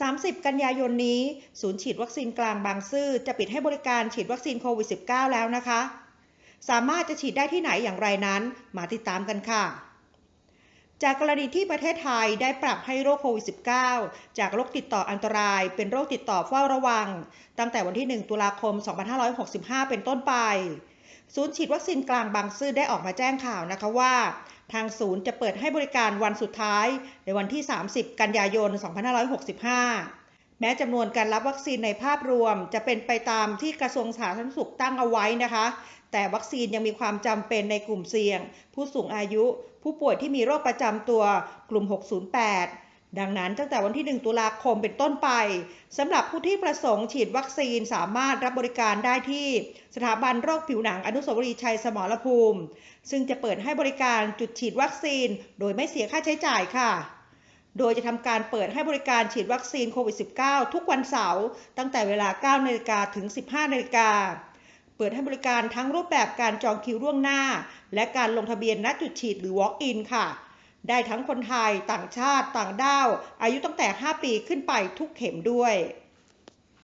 30 กันยายนนี้ ศูนย์ฉีดวัคซีนกลางบางซื่อจะปิดให้บริการฉีดวัคซีนโควิด -19 แล้วนะคะ สามารถจะฉีดได้ที่ไหนอย่างไรนั้น มาติดตามกันค่ะ จากกรณีที่ประเทศไทยได้ปรับให้โรคโควิด -19 จากโรคติดต่ออันตราย เป็นโรคติดต่อเฝ้าระวัง ตั้งแต่วันที่ 1 ตุลาคม 2565 เป็นต้นไป ศูนย์ฉีดวัคซีนกลางบางซื่อได้ออกมาแจ้งข่าวนะคะว่า ทางศูนย์จะเปิดให้บริการวันสุดท้าย ในวันที่ 30 กันยายน 2565 แม้จำนวนการรับวัคซีนในภาพรวม จะเป็นไปตามที่กระทรวงสาธารณสุขตั้งเอาไว้นะคะ แต่วัคซีนยังมีความจำเป็นในกลุ่มเสี่ยง ผู้สูงอายุ ผู้ป่วยที่มีโรคประจำตัว กลุ่ม 608 ดังนั้นตั้งแต่วันที่ 1 ตุลาคมเป็นต้นไปสำหรับผู้ที่ประสงค์ฉีดวัคซีนสามารถรับบริการได้ที่ สถาบันโรคผิวหนังอนุสาวรีย์ชัยสมรภูมิ ซึ่งจะเปิดให้บริการจุดฉีดวัคซีน โดยไม่เสียค่าใช้จ่ายค่ะ โดยจะทำการเปิดให้บริการฉีดวัคซีนโควิด -19 ทุกวันเสาร์ตั้งแต่เวลา 9นาฬิกาถึง 15นาฬิกาเปิดให้บริการทั้งรูปแบบการจองคิวล่วงหน้า และการลงทะเบียนณจุดฉีดหรือ Walk-in ค่ะ ได้ทั้งคนไทยต่างชาติต่างด้าวอายุตั้งแต่ 5 ปีขึ้นไปทุกเข็มด้วย